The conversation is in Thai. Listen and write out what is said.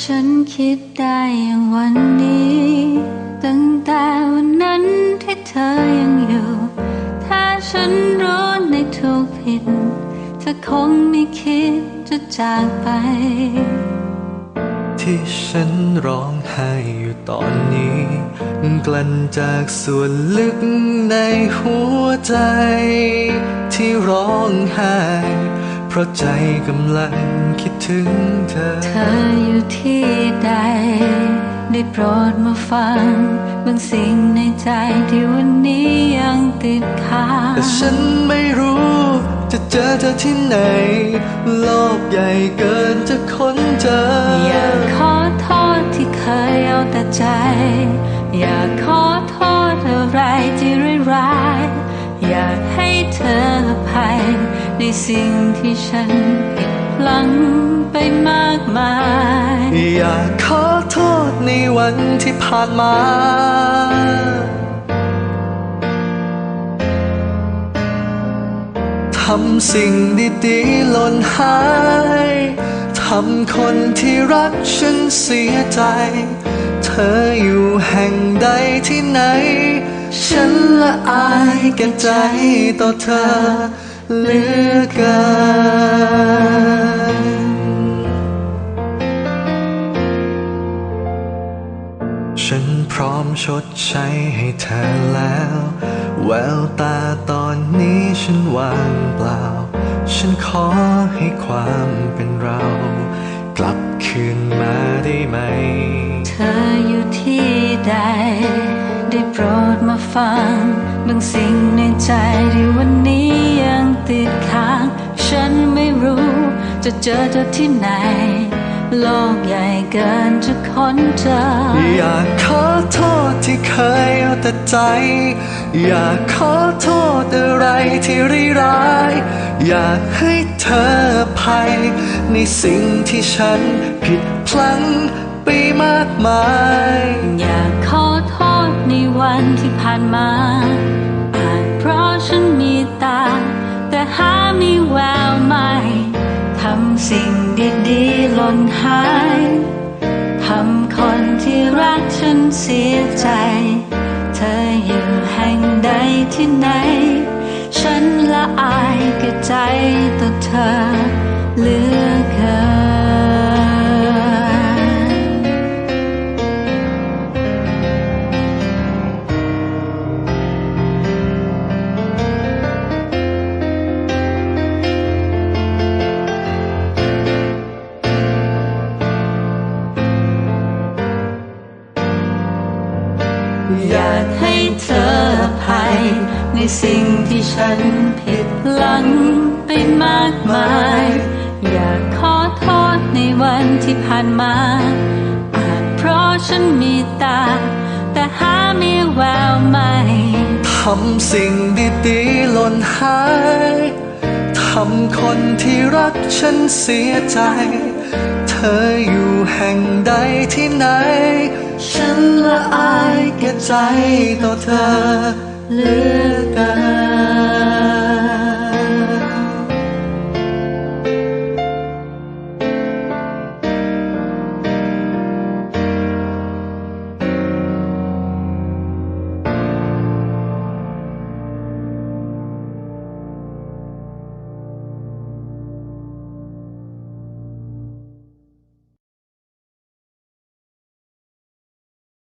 ฉันคิดได้อย่างวันนี้ ตั้งแต่วันนั้นที่เธอยังอยู่ ถ้าฉันรู้ในทุกผิดเธอคงไม่คิดจะจากไป ที่ฉันร้องไห้อยู่ตอนนี้ กลั่นจากส่วนลึกในหัวใจ ที่ร้องไห้ เพราะใจกำลังคิดถึงเธอ เธออยู่ที่ใด ได้โปรดมาฟังบางสิ่งในใจที่วันนี้ยังติดค้างแต่ฉันไม่รู้ จะเจอเธอที่ไหน โลกใหญ่เกินจะค้นเจอ อยากขอโทษที่เคยเอาแต่ใจ อยากขอโทษอะไรที่ร้ายๆอยากให้เธออภัย ในสิ่งที่ฉันผิดพลั้งไปมากมาย อยากขอโทษในวันที่ผ่านมา ทำสิ่งดีๆหล่นหาย ทำคนที่รักฉันเสียใจ เธออยู่แห่งใดที่ไหน ฉันละอายแก่ใจต่อเธอ เหลือเกินฉันพร้อมชดใช้ให้เธอแล้ว แววตาตอนนี้ฉันว่างเปล่า ฉันขอให้ความเป็นเรา กลับคืนมาได้ไหม เธออยู่ที่ใด ได้โปรดมาฟัง บางสิ่งในใจที่วันนี้ยังติดค้าง ฉันไม่รู้จะเจอเธอที่ไหน โลกใหญ่เกินจะค้นเจอ อยากขอโทษที่เคยเอาแต่ใจ อยากขอโทษอะไรที่ร้าย อยากให้เธออภัย ในสิ่งที่ฉันผิดพลั้งไปมากมาย วันที่ผ่านมาอาจเพราะฉันมีตา แต่หามีแววไม่ทำสิ่งดีๆหล่นหายทำคนที่รักฉันเสียใจ เธออยู่แห่งใดที่ไหน ฉันละอายกับใจต่อเธอ อยากให้เธออภัย ในสิ่งที่ฉันผิดพลั้งไปมากมาย อยากขอโทษในวันที่ผ่านมา อาจเพราะฉันมีตา แต่หาไมีแววไม่ทำสิ่งดีๆหล่นหายทำคนที่รักฉันเสียใจ เธออยู่แห่งใดที่ไหน ฉันละอายแก่ใจต่อเธอเหลือเกิน